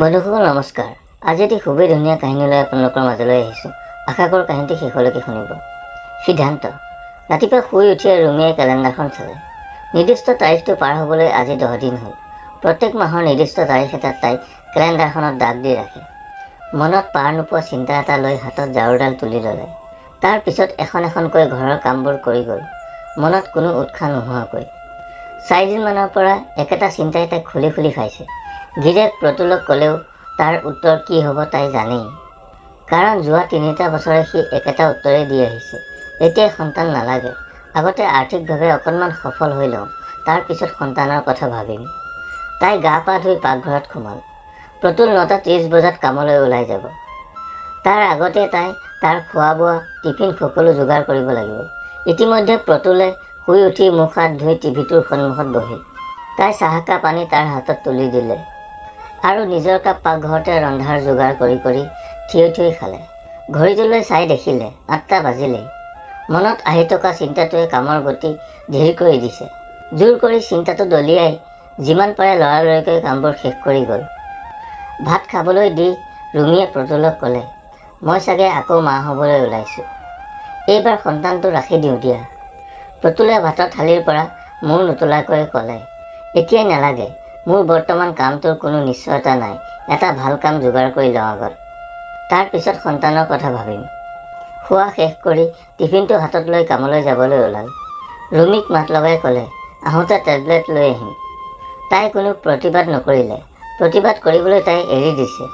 বন্ধুসকল নমস্কাৰ। আজি এটি খুবেই ধুনীয়া কাহিনী লৈ আপোনালোকৰ মাজলৈ আহিছোঁ। আশা কৰোঁ কাহিনীটি শেষলৈকে শুনিব। সিদ্ধান্ত। ৰাতিপুৱা শুই উঠিয়ে ৰুমিয়ে কেলেণ্ডাৰখন চালে। নিৰ্দিষ্ট তাৰিখটো পাৰ হ'বলৈ আজি দহ দিন হ'ল। প্ৰত্যেক মাহৰ নিৰ্দিষ্ট তাৰিখ এটাত তাই কেলেণ্ডাৰখনত দাগ দি ৰাখে। মনত পাৰ নোপোৱা চিন্তা এটা লৈ হাতত ঝাৰুডাল তুলি ল'লে। তাৰ পিছত এখন এখনকৈ ঘৰৰ কামবোৰ কৰি গ'ল। মনত কোনো উৎসাহ নোহোৱাকৈ। চাৰিদিনমানৰ পৰা একেটা চিন্তাই তাইক খুলি খুলি খাইছে। গিৰিয়েক প্ৰতুলক ক'লেও তাৰ উত্তৰ কি হ'ব তাই জানেই। কাৰণ যোৱা তিনিটা বছৰে সি একেটা উত্তৰেই দি আহিছে। এতিয়াই সন্তান নালাগে। আগতে আৰ্থিকভাৱে অকণমান সফল হৈ লওঁ তাৰ পিছত সন্তানৰ কথা ভাবিম। তাই গা পা ধুই পাকঘৰত সোমাল। প্ৰতুল নটা ত্ৰিছ বজাত কামলৈ ওলাই যাব। তাৰ আগতে তাই তাৰ খোৱা বোৱা টিফিন সকলো যোগাৰ কৰিব লাগিব। ইতিমধ্যে প্ৰতুলে শুই উঠি মুখ হাত ধুই টিভিটোৰ সন্মুখত বহিল তাই চাহকাপ আনি তাৰ হাতত তুলি দিলে। আৰু নিজৰ কাপ পাকঘৰতে ৰন্ধাৰ যোগাৰ কৰি কৰি থিয় থিয় খালে। ঘড়ীটোলৈ চাই দেখিলে আঠটা বাজিলেই। মনত আহি থকা চিন্তাটোৱে কামৰ গতি ধীৰ কৰি দিছে। জোৰ কৰি চিন্তাটো দলিয়াই যিমান পাৰে লৰালৰিকৈ কামবোৰ শেষ কৰি গ'ল। ভাত খাবলৈ দি ৰুমিয়ে প্ৰতুলক ক'লে মই চাগে আকৌ মা হ'বলৈ ওলাইছোঁ। এইবাৰ সন্তানটো ৰাখি দিওঁ দিয়া। প্ৰতুলে ভাতৰ থালিৰ পৰা মূৰ নোতোলাকৈ ক'লে এতিয়াই নালাগে। মোৰ বৰ্তমান কামটোৰ কোনো নিশ্চয়তা নাই। এটা ভাল কাম যোগাৰ কৰি লওঁ আগত। তাৰ পিছত সন্তানৰ কথা ভাবিম। খোৱা শেষ কৰি টিফিনটো হাতত লৈ কামলৈ যাবলৈ ওলাল। ৰুমিক মাত লগাই ক'লে আহোঁতে টেবলেট লৈ আহিম। তাই কোনো প্ৰতিবাদ নকৰিলে। প্ৰতিবাদ কৰিবলৈ তাই এৰি দিছে।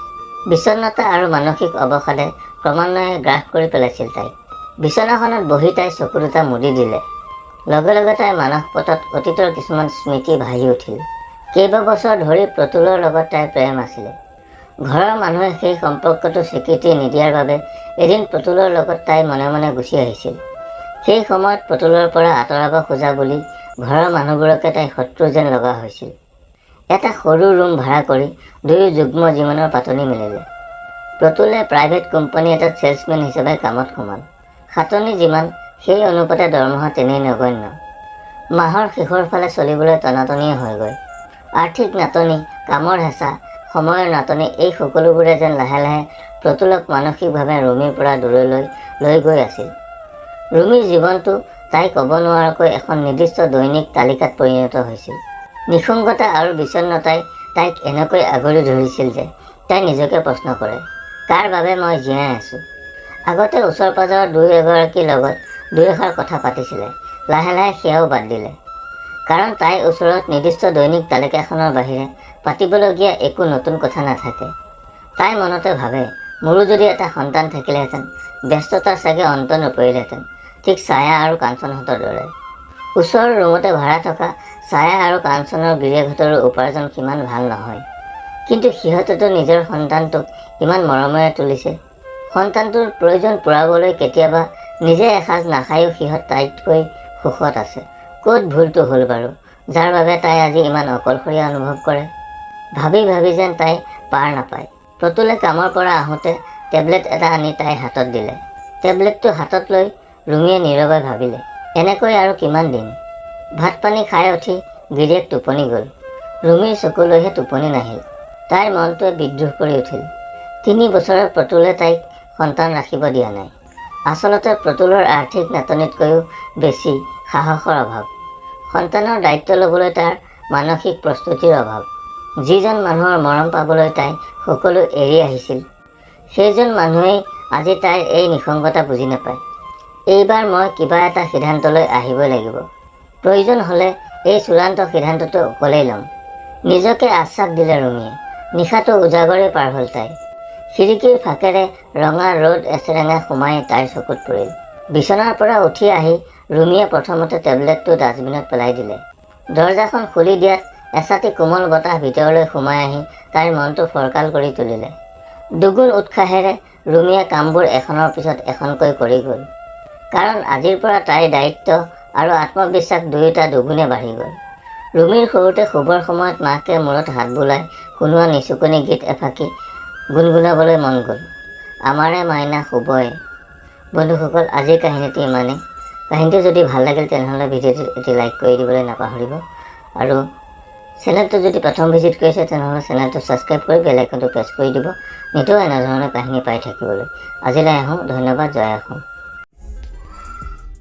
বিষণ্ণতা আৰু মানসিক অৱসাদে ক্ৰমান্বয়ে গ্ৰাস কৰি পেলাইছিল তাইক। বিচনাখনত বহি তাই চকু দুটা মুদি দিলে। লগে লগে তাইৰ মানস পটত অতীতৰ কিছুমান স্মৃতি ভাহি উঠিল। কেইবাবছৰ ধৰি প্ৰতুলৰ লগত তাইৰ প্ৰেম আছিলে। ঘৰৰ মানুহে সেই সম্পৰ্কটো স্বীকৃতি নিদিয়াৰ বাবে এদিন প্ৰতুলৰ লগত তাই মনে মনে গুচি আহিছিল। সেই সময়ত প্ৰতুলৰ পৰা আঁতৰাব খোজা বুলি ঘৰৰ মানুহবোৰকে তাই শত্ৰু যেন লগা হৈছিল। এটা সৰু ৰুম ভাড়া কৰি দুয়ো যুগ্ম জীৱনৰ পাতনি মেলিলে। প্ৰতুলে প্ৰাইভেট কোম্পানী এটাত ছেলছমেন হিচাপে কামত সোমাল। খাটনি যিমান সেই অনুপাতে দৰমহা তেনেই নগণ্য। মাহৰ শেষৰ ফালে চলিবলৈ টনাটনিয়ে হয়গৈ আৰ্থিক নাটনি, কামৰ হেঁচা, সময়ৰ নাটনি, এই সকলোবোৰে যেন লাহে লাহে প্ৰতুলক মানসিকভাৱে ৰুমিৰ পৰা দূৰলৈ লৈ গৈ আছিল। ৰুমিৰ জীৱনটো তাই ক'ব নোৱাৰাকৈ এখন নিৰ্দিষ্ট দৈনিক তালিকাত পৰিণত হৈছিল। নিসংগতা আৰু বিষণ্ণতাই তাইক এনেকৈ আগুৰি ধৰিছিল যে তাই নিজকে প্ৰশ্ন কৰে, কাৰ বাবে মই জীয়াই আছোঁ? আগতে ওচৰ পাজৰৰ দুই এগৰাকীৰ লগত দুই এষাৰ কথা পাতিছিলে। লাহে লাহে সেয়াও বাদ দিলে। কাৰণ তাইৰ ওচৰত নিৰ্দিষ্ট দৈনিক তালিকাখনৰ বাহিৰে পাতিবলগীয়া একো নতুন কথা নাথাকে। তাই মনতে ভাবে মোৰো যদি এটা সন্তান থাকিলেহেঁতেন ব্যস্ততাৰ চাগে অন্ত নপৰিলেহেঁতেন ঠিক ছায়া আৰু কাঞ্চনহঁতৰ দৰে। ওচৰৰ ৰুমতে ভাড়া থকা ছায়া আৰু কাঞ্চনৰ গিৰিয়েকহঁতৰো উপাৰ্জন সিমান ভাল নহয়। কিন্তু সিহঁতেতো নিজৰ সন্তানটোক ইমান মৰমেৰে তুলিছে। সন্তানটোৰ প্ৰয়োজন পূৰাবলৈ কেতিয়াবা নিজে এসাঁজ নাখায়ো সিহঁত তাইতকৈ সুখত আছে। ক'ত ভুলটো হ'ল বাৰু? যাৰ বাবে তাই আজি ইমান অকলশৰীয়া অনুভৱ কৰে। ভাবি ভাবি যেন তাই পাৰ নাপায়। প্ৰতুলে কামৰ পৰা আহোঁতে টেবলেট এটা আনি তাইৰ হাতত দিলে। টেবলেটটো হাতত লৈ ৰুমিয়ে নীৰৱে ভাবিলে, এনেকৈ আৰু কিমান দিন? ভাত পানী খাই উঠি গিৰিয়েক টোপনি গ'ল। ৰুমিৰ চকুলৈহে টোপনি নাহিল। তাইৰ মনটোৱে বিদ্ৰোহ কৰি উঠিল। তিনি বছৰৰ প্ৰতুলে তাইক সন্তান ৰাখিব দিয়া নাই। আচলতে প্ৰতুলৰ আৰ্থিক নাটনিতকৈও বেছি সাহসৰ অভাৱ। সন্তানৰ দায়িত্ব ল'বলৈ তাৰ মানসিক প্ৰস্তুতিৰ অভাৱ। যিজন মানুহৰ মৰম পাবলৈ তাই সকলো এৰি আহিছিল। সেইজন মানুহেই আজি তাইৰ এই নিসংগতা বুজি নাপায়। এইবাৰ মই কিবা এটা সিদ্ধান্তলৈ আহিবই লাগিব। প্ৰয়োজন হ'লে এই চূড়ান্ত সিদ্ধান্তটো অকলেই ল'ম। নিজকে আশ্বাস দিলে ৰুমিয়ে নিশাটো উজাগৰে পাৰ হ'ল তাই খিৰিকীৰ ফাকেৰে ৰঙা ৰ'দ এচেৰেঙা সোমাই তাইৰ চকুত পৰিল। বিচনাৰ পৰা উঠি আহি ৰুমিয়ে প্ৰথমতে টেবলেটটো ডাষ্টবিনত পেলাই দিলে। দৰ্জাখন খুলি দিয়াত এচাটি কোমল বতাহ ভিতৰলৈ সোমাই আহি তাইৰ মনটো ফৰকাল কৰি তুলিলে। দুগুণ উৎসাহেৰে ৰুমিয়ে কামবোৰ এখনৰ পিছত এখনকৈ কৰি গ'ল। কাৰণ আজিৰ পৰা তাইৰ দায়িত্ব আৰু আত্মবিশ্বাস দুয়োটা দুগুণে বাঢ়ি গ'ল। ৰুমিৰ সৰুতে শুবৰ সময়ত মাকে মূৰত হাত বোলাই শুনোৱা নিচুকনি গীত এফাকি গুণগুণাবলৈ মন গ'ল। আমাৰে মাইনা শুবই বন্ধুসকল আজিৰ কাহিনীটো ইমানেই। কাহিনীটো যদি ভাল লাগিল তেনেহ'লে ভিডিঅ'টো এটি লাইক কৰি দিবলৈ নাপাহৰিব। আৰু চেনেলটো যদি প্ৰথম ভিজিট কৰিছে তেনেহ'লে চেনেলটো ছাবস্ক্ৰাইব কৰি বেল আইকনটো প্ৰেছ কৰি দিব। নিতৌ এনেধৰণৰ কাহিনী পাই থাকিবলৈ। আজিলৈ আহোঁ ধন্যবাদ জয় অসম